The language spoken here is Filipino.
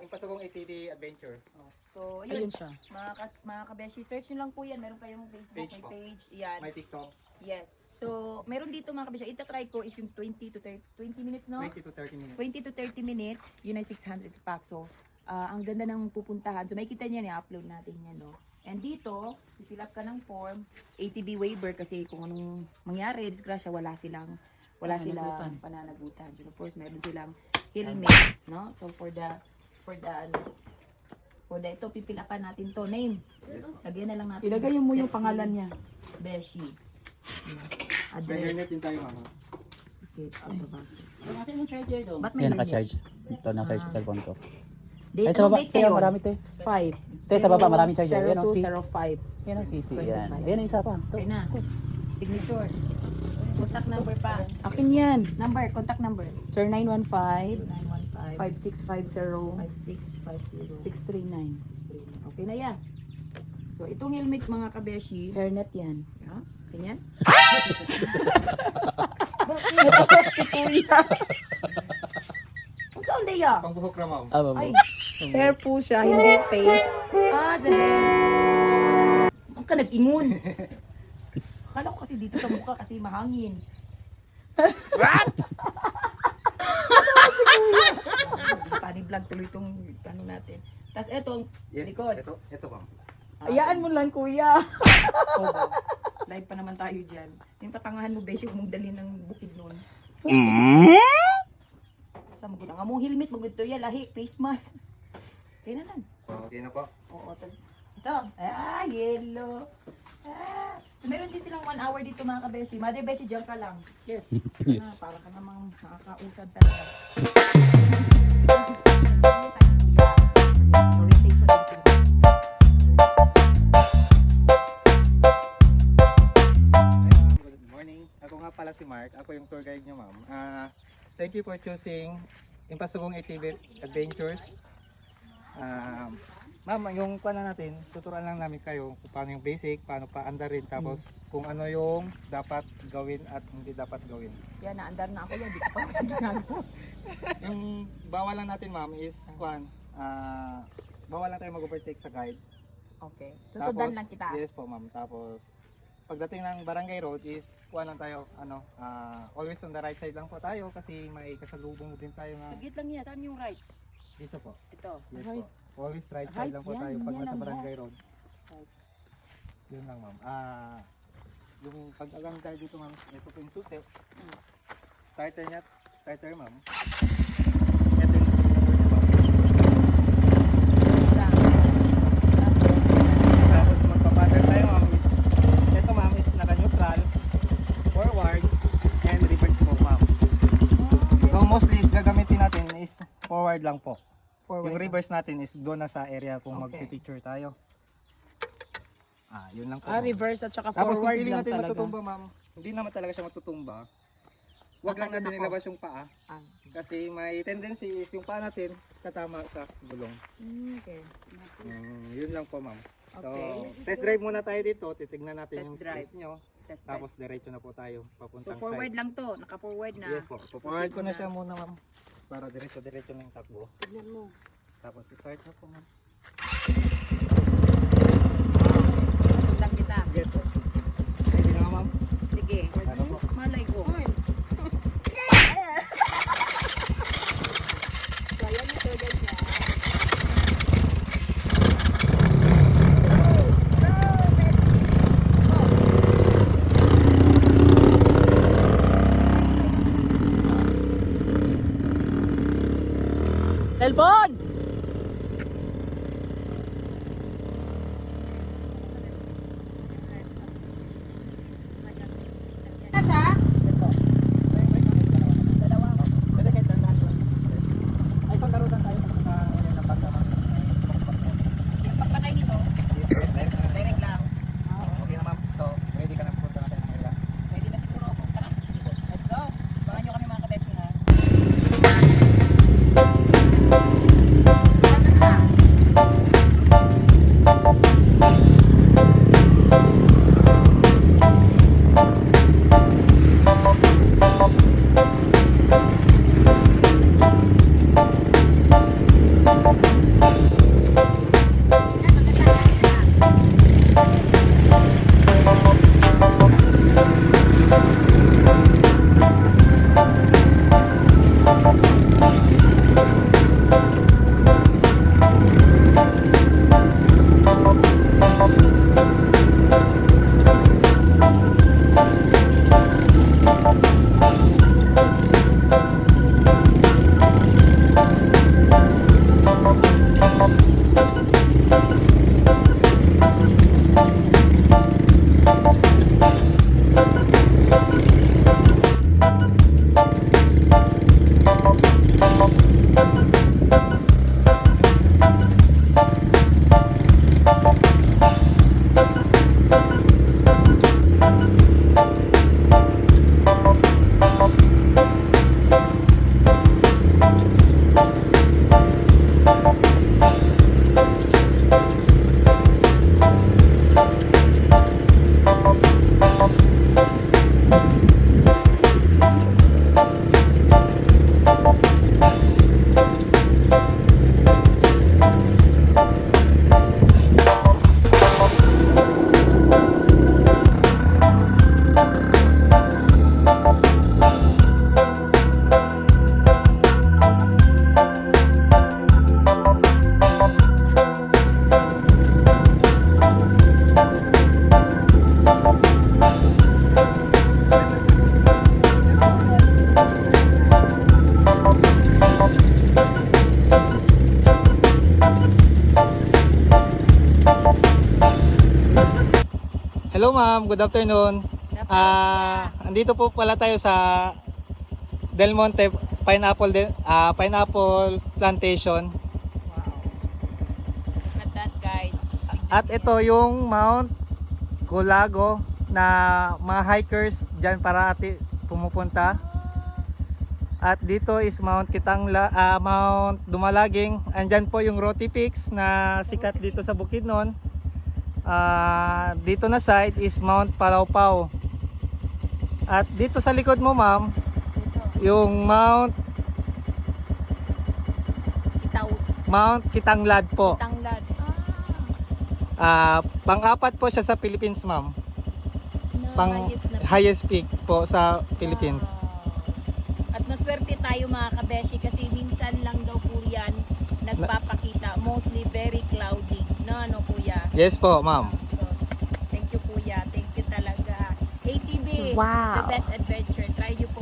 Impasugong ATV Adventure. So, yun. Ayun siya. Mga, ka, mga kabeshi, search nyo lang po yan. Meron kayong Facebook, Page may po. page. Yan. May TikTok. Yes. So, meron dito mga kabeshi. Itatry ko is yung 20 to 30, 20 minutes, no? 20 to 30 minutes. 20 to 30 minutes, yun ay 600 pack. So, ah, ang ganda ng pupuntahan. So, makikita niya i-upload natin yan, no? And dito, fill up ka ng form, ATV waiver kasi kung anong mangyari, disgrasya, wala silang wala silang pananagutan. So, of course, meron silang helmet, no? So, for the for the ano, for the ito, pipilapan natin to. Name. Lagyan na lang natin. Ilagay mo yung Sexy pangalan niya. Beshi. Address. helmet din tayo, mama. Okay, ah, baba. Kasi yung charger doon. Ba't may Yan, naka-charge. Ito, nasa sa cellphone ko. Date, Ay, sa baba. date Kaya kayo? marami to. 5. Te, sa baba, maraming charger. Yan ang si. 0205. Yan ang sisi. Yan. Ayan ang isa pa. Ito. Okay na. Signature. Contact number pa. Akin yan. Number, contact number. Sir 915 915 5650 5650 639. Okay na yan. So, itong helmet mga kabeshi. Hairnet yan. Yeah, ganyan. si Kuya. Kung saan day ah? Pangbuhok na, ma'am. Ah. Ay, Hair po siya, hindi face. ah, sa hair. Ang ka nag-ingon. Akala ko kasi dito sa mukha kasi mahangin. What? Funny vlog tuloy itong ano natin. Tapos eto, ang Yes, likod. ito, ito, ma'am. Ayaan mo lang, Kuya. Obo. Live pa naman tayo dyan. Yung katangahan mo, Beshi, mong dali ng bukid nun. Sa mo nga mong helmet, magwito yan, lahi, face mask. Kaya na lang. So, okay na po. Oo, tas ito. Ah, yellow. Ah. So, meron din silang one hour dito mga kabeshi. Mother Beshi, dyan ka lang. Yes. Yes. Ah, para ka namang nakakautad talaga. Ako yung tour guide niyo, ma'am. Ah, thank you for choosing Impasugong ATV Adventures. Ah, ma'am, yung na natin, tuturuan lang namin kayo kung paano yung basic, paano pa andarin, tapos kung ano yung dapat gawin at hindi dapat gawin. Yan, naandar na ako yan. Di ko pa. Yung bawal lang natin, ma'am, is kwan, ah, bawal lang tayo mag-overtake sa guide. Okay. Susundan lang kita. Yes po, ma'am. Tapos, pagdating ng barangay road is, kuha lang tayo, ano, ah, always on the right side lang po tayo kasi may kasalubong din tayo na Saglit lang yan. Saan yung right? dito po. Ito. Yes Right. po. Always right side Right, lang po yan, tayo pag yan nasa barangay road. Right. Yun lang, ma'am. Ah, yung pag alam tayo dito, ma'am, ito po yung susi. Hmm. Starter niya, starter, ma'am. Ito yung susi Tapos magpapattern tayo ma'am is, ito ma'am is naka-neutral, forward, and reverse po ma'am. So mostly is gagamitin natin is forward lang po. Forward. Yung reverse natin is doon na sa area kung Okay. magpipicture tayo. Ah, yun lang po. Ah, ma'am. reverse at saka Tapos forward lang natin talaga. matutumba ma'am, hindi naman talaga siya matutumba. Huwag lang natin ilabas yung paa. Ah. Kasi may tendency is yung paa natin katama sa gulong. Okay. Mm, yun lang po ma'am. So, Okay. test drive muna tayo dito. Titignan natin Test yung drive. space nyo. Test drive. Tapos diretso na po tayo So papuntang forward side. lang to. Naka-forward na. Yes po. Forward ko na siya muna ma'am. Para diretso-diretso na yung takbo. Tignan mo. Tapos start na po ma'am. Susundan kita. Yes po. Na ma'am? Sige. Malay ko. Hello ma'am, good afternoon. Ah, andito po pala tayo sa Del Monte Pineapple de, ah, Pineapple Plantation. At that guys. At ito yung Mount Colago na mga hikers diyan para ati pumupunta. At dito is Mount Kitangla, ah, Mount Dumalaging. Andyan po yung Roti Peaks na sikat dito sa Bukidnon. Ah, dito na side is Mount Palawpaw. At dito sa likod mo, ma'am, yung Mount Itaw, Mount Kitanglad po. tanglad. Ah, pang-apat po siya sa Philippines, ma'am. Pang highest peak po sa Philippines. At maswerte tayo mga kabeshi kasi minsan lang daw po yan nagpapakita. Mostly very cloudy. No, ano kuya? Yes po, ma'am. Thank you kuya. Thank you talaga. ATV, Wow. the best adventure. Try nyo po